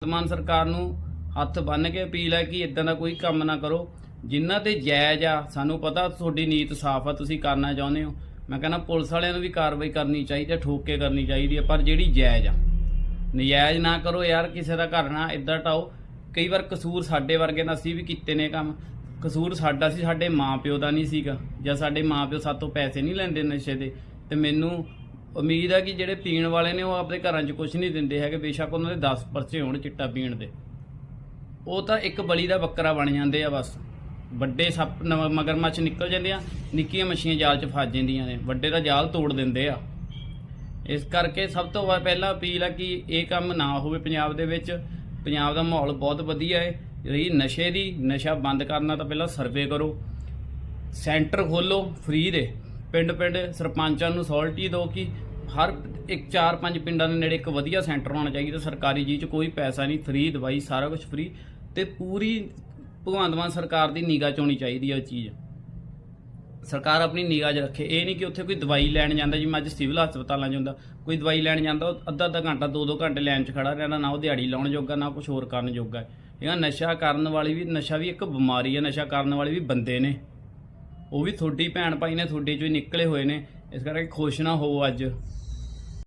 ਵਰਤਮਾਨ ਸਰਕਾਰ ਨੂੰ ਹੱਥ ਬੰਨ ਕੇ ਅਪੀਲ ਹੈ ਕਿ ਇਦਾਂ ਦਾ ਕੋਈ ਕੰਮ ਨਾ ਕਰੋ। ਜਿਨ੍ਹਾਂ ਤੇ ਜਾਇਜ਼ ਆ, ਸਾਨੂੰ ਪਤਾ ਤੁਹਾਡੀ ਨੀਤ ਸਾਫ਼ ਆ, ਤੁਸੀਂ ਕਰਨਾ ਚਾਹੁੰਦੇ ਹੋ। ਮੈਂ ਕਹਿੰਦਾ ਪੁਲਿਸ ਵਾਲਿਆਂ ਨੂੰ ਵੀ ਕਾਰਵਾਈ ਕਰਨੀ ਚਾਹੀਦੀ ਹੈ ਠੋਕ ਕੇ ਕਰਨੀ ਚਾਹੀਦੀ ਹੈ ਪਰ ਜਿਹੜੀ ਜਾਇਜ਼ ਆ। ਨਜਾਇਜ਼ ਨਾ ਕਰੋ ਯਾਰ, ਕਿਸੇ ਦਾ ਘਰ ਨਾ ਇੱਦਾਂ ਢਾਓ ਕਈ ਵਾਰ ਕਸੂਰ ਸਾਡੇ ਵਰਗੇ ਦਾ ਅਸੀਂ ਵੀ ਕੀਤੇ ਨੇ ਕੰਮ। ਕਸੂਰ ਸਾਡਾ ਸੀ, ਸਾਡੇ ਮਾਪਿਓ ਦਾ ਨਹੀਂ ਸੀਗਾ। ਜਾਂ ਸਾਡੇ ਮਾਪਿਓ ਸਾਤੋਂ ਪੈਸੇ ਨਹੀਂ ਲੈਂਦੇ ਨਸ਼ੇ ਦੇ। ਤੇ ਮੈਨੂੰ ਉਮੀਦ ਹੈ ਕਿ ਜਿਹੜੇ ਪੀਣ ਵਾਲੇ ਨੇ ਉਹ ਆਪਣੇ ਘਰਾਂ 'ਚ ਕੁਝ ਨਹੀਂ ਦਿੰਦੇ ਹੈਗੇ, ਬੇਸ਼ੱਕ ਉਹਨਾਂ ਦੇ 10 ਪਰਚੇ ਹੋਣ ਚਿੱਟਾ ਪੀਣ ਦੇ। ਉਹ ਤਾਂ ਇੱਕ ਬਲੀ ਦਾ ਬੱਕਰਾ ਬਣ ਜਾਂਦੇ ਆ ਬਸ। ਵੱਡੇ ਸੱਪ ਨ- ਮਗਰਮੱਛ ਨਿਕਲ ਜਾਂਦੇ ਆ, ਨਿੱਕੀਆਂ ਮੱਛੀਆਂ ਜਾਲ 'ਚ ਫਸ ਜਾਂਦੀਆਂ ਨੇ, ਵੱਡੇ ਦਾ ਜਾਲ ਤੋੜ ਦਿੰਦੇ ਆ। ਇਸ ਕਰਕੇ ਸਭ ਤੋਂ ਪਹਿਲਾਂ ਅਪੀਲ ਆ ਕਿ ਇਹ ਕੰਮ ਨਾ ਹੋਵੇ ਪੰਜਾਬ ਦੇ ਵਿੱਚ। ਪੰਜਾਬ ਦਾ ਮਾਹੌਲ ਬਹੁਤ ਵਧੀਆ ਹੈ ਰਹੀ ਨਸ਼ੇ ਦੀ, ਨਸ਼ਾ ਬੰਦ ਕਰਨਾ ਤਾਂ ਪਹਿਲਾਂ ਸਰਵੇ ਕਰੋ। ਸੈਂਟਰ ਖੋਲੋ ਫ੍ਰੀ ਦੇ। ਪਿੰਡ ਪਿੰਡ ਸਰਪੰਚਾਂ ਨੂੰ ਸੌਲਟੀ ਦਿਓ ਕਿ ਹਰ ਇੱਕ ਚਾਰ ਪੰਜ ਪਿੰਡਾਂ ਦੇ ਨੇੜੇ ਇੱਕ ਵਧੀਆ ਸੈਂਟਰ ਹੋਣਾ ਚਾਹੀਦਾ, ਸਰਕਾਰੀ ਜੀ ਚ ਕੋਈ ਪੈਸਾ ਨਹੀਂ ਫ੍ਰੀ ਦਵਾਈ, ਸਾਰਾ ਕੁਝ ਫ੍ਰੀ ਤੇ ਪੂਰੀ ਭਗਵੰਤ ਮਾਨ ਸਰਕਾਰ ਦੀ ਨਿਗਾਹ ਚ ਹੋਣੀ ਚਾਹੀਦੀ ਹੈ ਇਹ ਚੀਜ਼। ਸਰਕਾਰ ਆਪਣੀ ਨਿਗਾਹ 'ਚ ਰੱਖੇ, ਇਹ ਨਹੀਂ ਕਿ ਉੱਥੇ ਕੋਈ ਦਵਾਈ ਲੈਣ ਜਾਂਦਾ, ਜਿਵੇਂ ਅੱਜ ਸਿਵਲ ਹਸਪਤਾਲਾਂ 'ਚ ਹੁੰਦਾ, ਕੋਈ ਦਵਾਈ ਲੈਣ ਜਾਂਦਾ, ਉਹ ਅੱਧਾ ਅੱਧਾ ਘੰਟਾ, ਦੋ ਦੋ ਘੰਟੇ ਲਾਈਨ 'ਚ ਖੜਾ ਰਹਿੰਦਾ, ਨਾ ਉਹ ਦਿਹਾੜੀ ਲਾਉਣ ਜੋਗਾ, ਨਾ ਕੁਝ ਹੋਰ ਕਰਨ ਜੋਗਾ। ਇਹ ਨਾ ਨਸ਼ਾ ਕਰਨ ਵਾਲੀ ਵੀ, ਨਸ਼ਾ ਵੀ ਇੱਕ ਬਿਮਾਰੀ ਹੈ ਨਸ਼ਾ ਕਰਨ ਵਾਲੇ ਵੀ ਬੰਦੇ ਨੇ। ਉਹ ਵੀ ਤੁਹਾਡੀ ਭੈਣ ਭਾਈ ਨੇ ਤੁਹਾਡੇ ਚੋਂ ਹੀ ਨਿਕਲੇ ਹੋਏ ਨੇ। ਇਸ ਕਰਕੇ ਖੁਸ਼ ਨਾ ਹੋਵੋ ਅੱਜ।